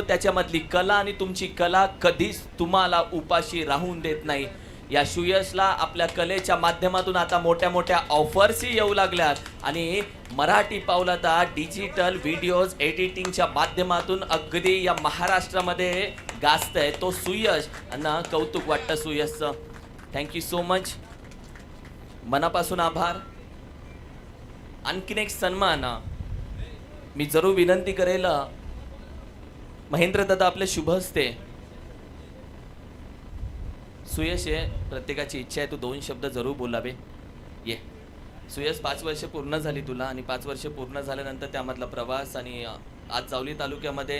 त्याच्यामधली कला आणि तुमची कला कधीच तुम्हाला उपाशी राहून देत नाही. या सुयशला आपल्या कलेच्या माध्यमातून आता मोठ्या मोठ्या ऑफर्सही येऊ लागल्यात. आणि मराठी पावलाता डिजिटल व्हिडिओज एडिटिंगच्या माध्यमातून अगदी या महाराष्ट्रामध्ये गाजतंय तो सुयश यांना कौतुक वाटतं सुयशचं. थँक्यू सो मच मनापासून आभार. आणखीन एक सन्मान. मी जरूर विनंती करेल महेंद्र दादा आपले शुभ हस्ते. सुयश आहे प्रत्येकाची इच्छा आहे तू दोन शब्द जरूर बोलावे. ये. सुयश पाच वर्ष पूर्ण झाली तुला आणि पाच वर्ष पूर्ण झाल्यानंतर त्यामधला प्रवास आणि आज जावली तालुक्यामध्ये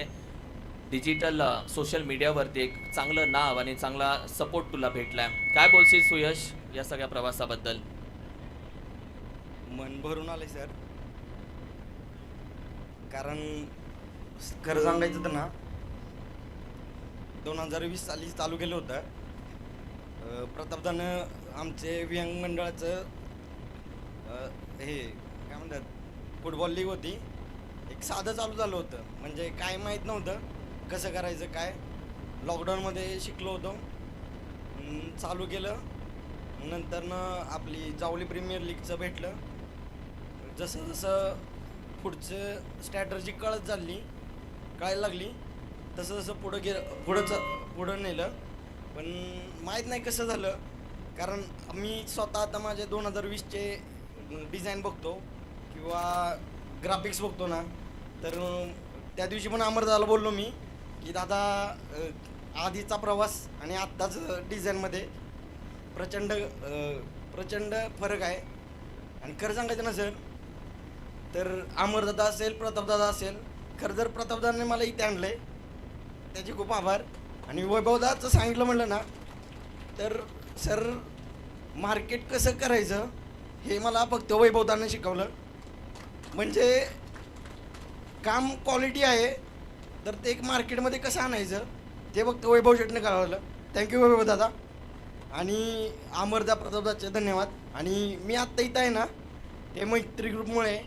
डिजिटल सोशल मीडियावरती एक चांगलं नाव आणि चांगला सपोर्ट तुला भेटलाय. काय बोलशील सुयश या सगळ्या प्रवासाबद्दल? मन भरून आले सर. कारण खरं सांगायचं तर ना दोन हजार वीस साली चालू केलं होतं. प्रतापदानं आमचे व्यंग मंडळाचं हे काय म्हणतात फुटबॉल लीग होती. एक साधं चालू झालं होतं. म्हणजे काय माहीत नव्हतं कसं करायचं काय. लॉकडाऊनमध्ये शिकलो होतो. चालू केलं. नंतरनं आपली जावली प्रीमियर लीगचं भेटलं. जसं जसं पुढचं स्ट्रॅटर्जी कळत चालली कळायला लागली? तसं जसं पुढं गे पुढंच पुढं नेलं. पण माहीत नाही कसं झालं. कारण मी स्वतः आता माझे दोन हजार वीसचे डिझाईन बघतो. किंवा ग्राफिक्स बघतो ना. तर त्या दिवशी पण अमरदाला बोललो मी की दादा आधीचा प्रवास आणि आत्ताच डिझाईनमध्ये प्रचंड प्रचंड फरक आहे. आणि खरं सांगायचं ना सर तर अमरदादा असेल प्रतापदादा असेल खरं तर प्रतापदादाने मला इथे आणलं आहे त्याचे खूप आभार. आणि वैभवदाचं सांगितलं म्हणलं ना तर सर मार्केट कसं करायचं हे मला फक्त वैभवदानं शिकवलं. म्हणजे काम क्वालिटी आहे तर ते एक मार्केटमध्ये कसं आणायचं ते फक्त वैभव शेटने कळवलं थँक्यू वैभव दादा आणि अमरदा प्रतापदाचे धन्यवाद. आणि मी आत्ता इथं आहे ना ते मैत्री ग्रुपमुळे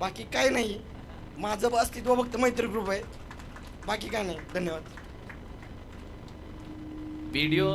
बाकी काय नाही. माझं अस्तित्व फक्त मैत्री ग्रुप आहे. बाकी काय नाही. धन्यवाद. व्हिडिओ